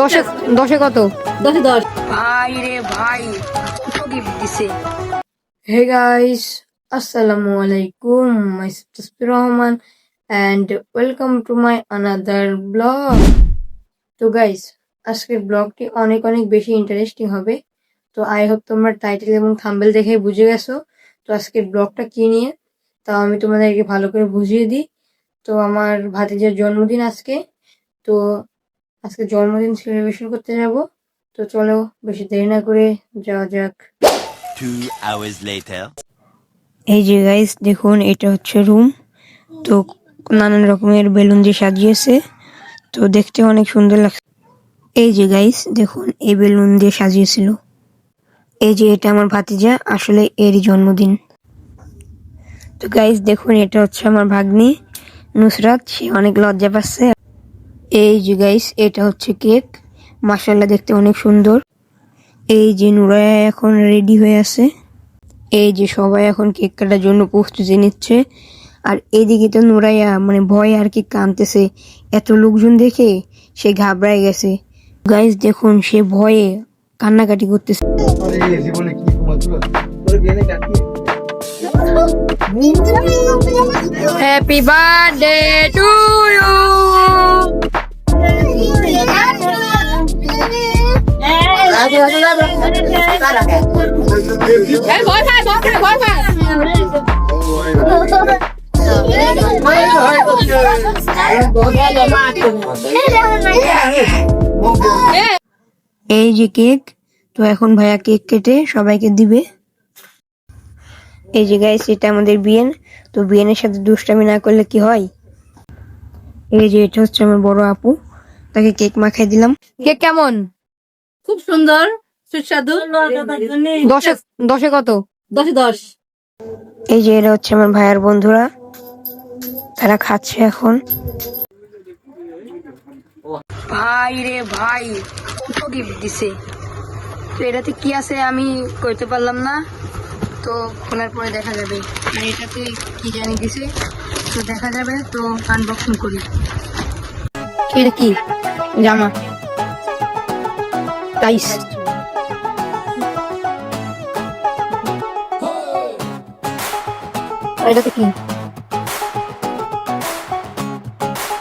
দশে দশে কত? দশে দশ। ভাই রে ভাই গিফট দিছে? হে গাইস আসসালামু আলাইকুম my Tasbir Rahman and welcome to my another blog তো গাইস আজকের ব্লগটি অনেক অনেক বেশি ইন্টারেস্টিং হবে। তো আই হোপ তোমরা টাইটেল এবং থাম্বেল দেখে বুঝে গেছো। তো আজকের ব্লগটা কি নিয়ে? তাও আমি তোমাদেরকে ভালো করে বুঝিয়ে দিই। তো আমার ভাতিজার জন্মদিন আজকে। তো আজকে জন্মদিন সেলিব্রেশন করতে যাব। তো চলো বেশি দেরি না করে যাওয়া যাক। Two hours later. এই যে গাইস দেখুন এটা হচ্ছে রুম তো নানান রকমের বেলুন দিয়ে সাজিয়েছে। তো দেখতে অনেক সুন্দর লাগছে। এই যে গাইস দেখুন এই বেলুন দিয়ে সাজিয়েছিল। এই যে এটা আমার ভাতিজা আসলে এরই জন্মদিন। তো গাইস দেখুন এটা হচ্ছে আমার ভাগ্নি নুসরাত। সে অনেক লজ্জা পাচ্ছে। এই যে গাইস এটা হচ্ছে কেক মাসাল্লাহ দেখতে অনেক সুন্দর। এই যে নুরায়া এখন রেডি হয়ে আছে। এই যে সবাই এখন কেক কাটার জন্য প্রস্তুতি নিচ্ছে। আর এইদিকে তো নুরাইয়া মানে ভয়ে আর কি কানতেছে এত লোকজন দেখে সে ঘাবড়ায় গেছে। গাইস দেখুন, সে ভয়ে কান্নাকাটি করতেছে। হ্যাপি বার্থডে টু ইউ এই যে কেক, তো এখন ভাইয়া কেক কেটে সবাইকে দিবে। এই যে গাইস এটা আমাদের বিয়েন। তো বিয়েনের সাথে দুষ্টামি না করলে কি হয়? এই যে এটা হচ্ছে আমার বড় আপু, তাকে কেক মাখাই দিলাম। কেক কেমন? খুব সুন্দর সুস্বাদু। দশে দশে কত? দশে দশ। এই যে এরা হচ্ছে আমার ভাইয়ার বন্ধুরা। তারা খাচ্ছে এখন। ভাই রে ভাই কত গিফট দিছে? তো এটাতে কি আছে আমি কইতে পারলাম না। তো খোলার পরে দেখা যাবে। আর এটাতে কি জানি দিছে? তো দেখা যাবে তো আনবক্সিং করি। এটা কি? জামা। টাইস এটাতে কি?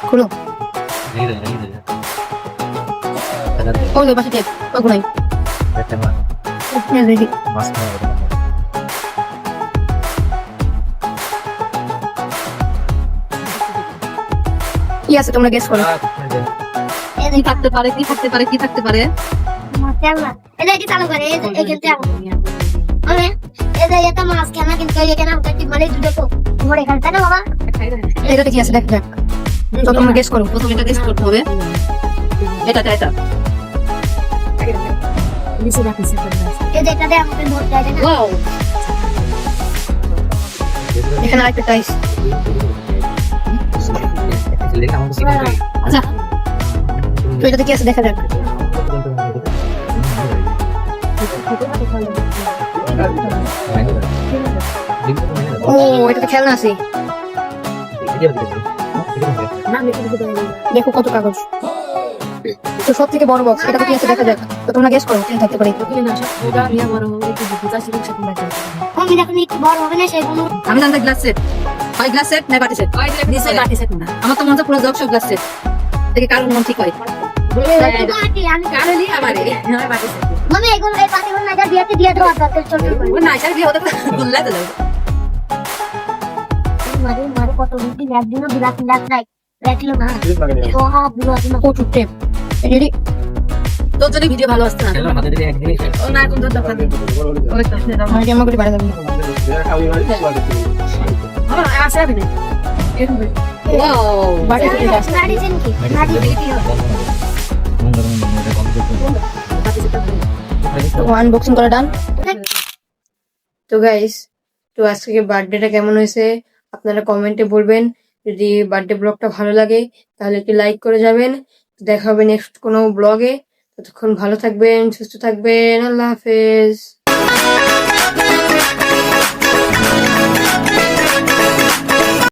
খুলো। ওই পাশে টেপ ওগুলাই। রেডি কি আছে তোমরা গেস করো? কি থাকতে পারে কি থাকতে পারে কি থাকতে পারে? এটা কি চালু করে? এখান থেকে এই এটা মাছ কেনা কিন্তু এখানে আমাকে ঠিক মানে দুটো তো ঘরে খাই তাই না বাবা? এটাতে কি আছে দেখ দেখ। তো তোমরা গেস করো প্রথমে এটা টেস্ট করতে হবে। এটা এটা এটা। এই যে এটা দিয়ে আমাকে ধরতে না? ওয়াও এখানে আরেকটা টাইস আচ্ছা। তো এটাতে কি আছে দেখা যাক। ও এটাতে খেলনা আছে। দেখো কত কাগজ। তো সব থেকে বড় বক্স এটাতে কি আছে দেখা যাক। তো তোমরা গেস করো কি থাকতে পারে। আমি জানতে গ্লাস সেট হয় গ্লাস সেট না বাটি সেট নিচে সেট না আমার তো মনে হচ্ছে পুরো জগ সব গ্লাস সেট দেখে কারণ মন ঠিক হয়। আমি কারণই আমার বাটি। সেট মানে এগুলো এই পাটিগুলো না যা দিয়েছে দিয়ে দেওয়া দরকার চলবে। ও না শাড়ি দিয়ে ওদের গুল্লা তো যাবে মারে মারে কত রুটি একদিনও বিলাস বিলাস নাই রাখল না। বুড়ো আছে। না প্রচুর টেপ রেডি তোর যদি ভিডিও ভালো আসছে না। ও না কোন দরকার নেই। ওই তো। আমার করে বাড়া যাবে? আমার আসে হবে না ওয়াও বাটি থেকে গাছ গাড়ি চেন কি গাড়ি তো আনবক্সিং করা ডান তো গাইস তো আজকে বার্থডেটা কেমন হয়েছে? আপনারা কমেন্টে বলবেন। যদি বার্থডে ব্লগটা ভালো লাগে, তাহলে একটি লাইক করে যাবেন। দেখা হবে নেক্সট কোনো ব্লগে ততক্ষণ ভালো থাকবেন, সুস্থ থাকবেন। আল্লাহ হাফেজ।